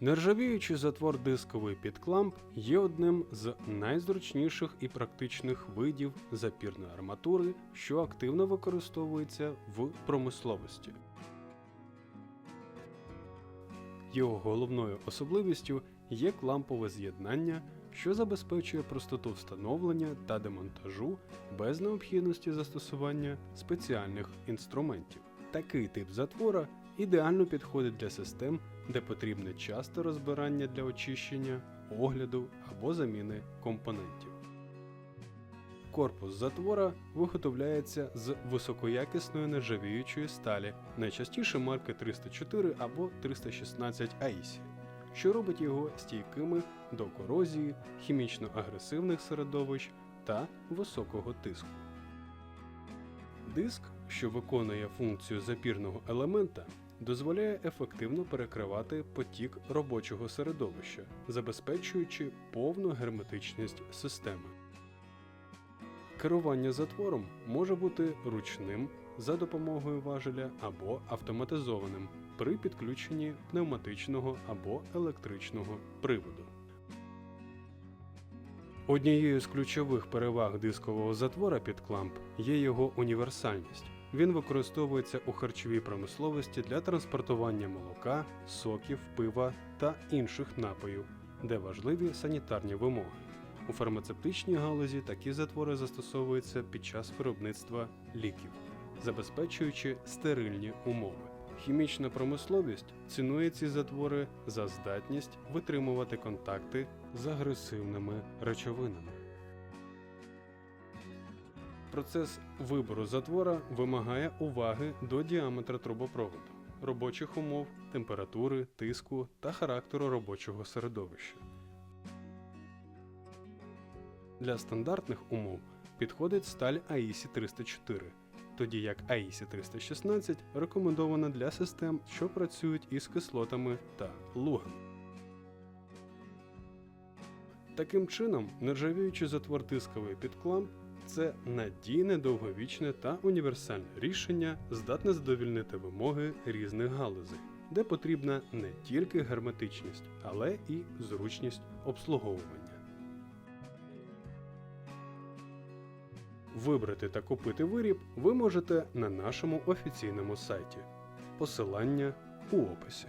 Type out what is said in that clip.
Нержавіючий затвор дисковий під кламп є одним з найзручніших і практичних видів запірної арматури, що активно використовується в промисловості. Його головною особливістю є клампове з'єднання, що забезпечує простоту встановлення та демонтажу без необхідності застосування спеціальних інструментів. Такий тип затвора ідеально підходить для систем, де потрібне часте розбирання для очищення, огляду або заміни компонентів. Корпус затвора виготовляється з високоякісної нержавіючої сталі, найчастіше марки 304 або 316 AISI, що робить його стійкими до корозії, хімічно агресивних середовищ та високого тиску. Диск, що виконує функцію запірного елемента, дозволяє ефективно перекривати потік робочого середовища, забезпечуючи повну герметичність системи. Керування затвором може бути ручним за допомогою важеля або автоматизованим при підключенні пневматичного або електричного приводу. Однією з ключових переваг дискового затвора під кламп є його універсальність. Він використовується у харчовій промисловості для транспортування молока, соків, пива та інших напоїв, де важливі санітарні вимоги. У фармацевтичній галузі такі затвори застосовуються під час виробництва ліків, забезпечуючи стерильні умови. Хімічна промисловість цінує ці затвори за здатність витримувати контакти з агресивними речовинами. Процес вибору затвора вимагає уваги до діаметра трубопроводу, робочих умов, температури, тиску та характеру робочого середовища. Для стандартних умов підходить сталь AISI 304, тоді як AISI 316 рекомендована для систем, що працюють із кислотами та лугом. Таким чином, нержавіючий затвор дисковий під кламп це надійне, довговічне та універсальне рішення, здатне задовільнити вимоги різних галузей, де потрібна не тільки герметичність, але і зручність обслуговування. Вибрати та купити виріб ви можете на нашому офіційному сайті. Посилання у описі.